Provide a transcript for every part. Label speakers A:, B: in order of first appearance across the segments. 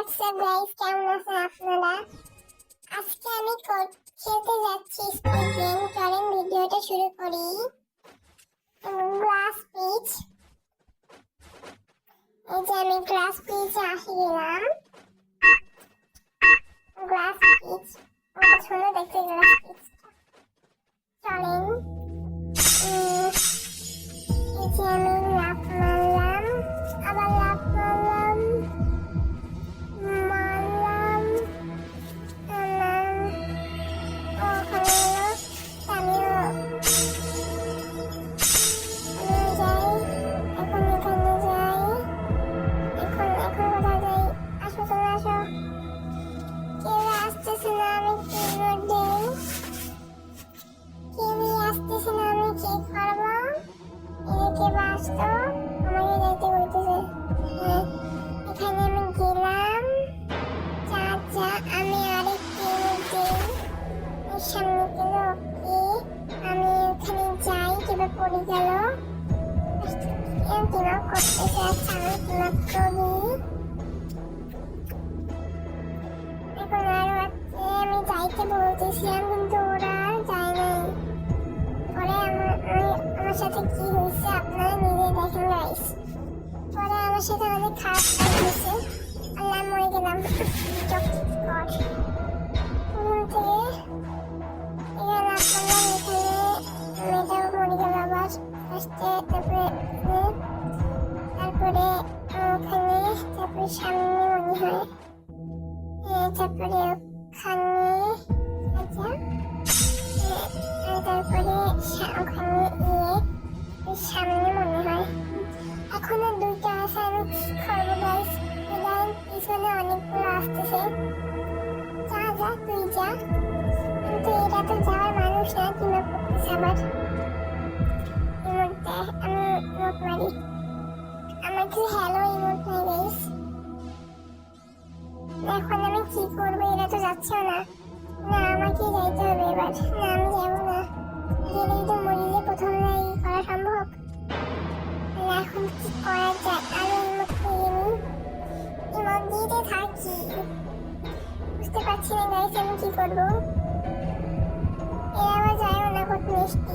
A: WhatsApp guys কেমন আছেন আপনারা? আজকে আমি খেলতে যাচ্ছি স্কুল গেম চলেন ভিডিওটা শুরু করি। গ্লাস পিচ এই যে আমি গ্লাস পিচে আসি গেলাম। গ্লাস পিচ শোনো, দেখতে গ্লাস পিচ চলেন। এই যে আমি পড়ে গেল দিমাগ করতেছে আমি দিমাগ করি এখন আরও আছে আমি যাইতে বলতেছিলাম কিন্তু ওরা যায় নাই পরে আমার আমি- আমার সাথে কি হয়েছে। আপনারা নিজে দেখেন গাইস পরে আমার সাথে খারাপ তারপরে সামনে মনে হয় তারপরে ওখানে তারপরে ওখানে ইয়ে সামনে মনে হয় এখনও দুইটা আছে আমি কি পিছনে অনেকগুলো আসতেছে যা যা তুই যা কিন্তু এটা তো যাওয়ার মানুষ না কিনা করতেছে আবার আমি ইমোট মারি। আমার কি হ্যালো ইমোট এখন আমি কি করব? এরা তো যাচ্ছেও না। না আমাকে যাইতে হবে এবার। না আমি যাব না। গেলেই তো মরিলে প্রথম নাই করা সম্ভব? না, এখন কি করা যায়? আমি দিতে বুঝতে পারছি না গাইস আমি কি করব? এরা আবার যায়ও না কত মিষ্টি।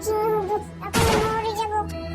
A: Jilbab aku.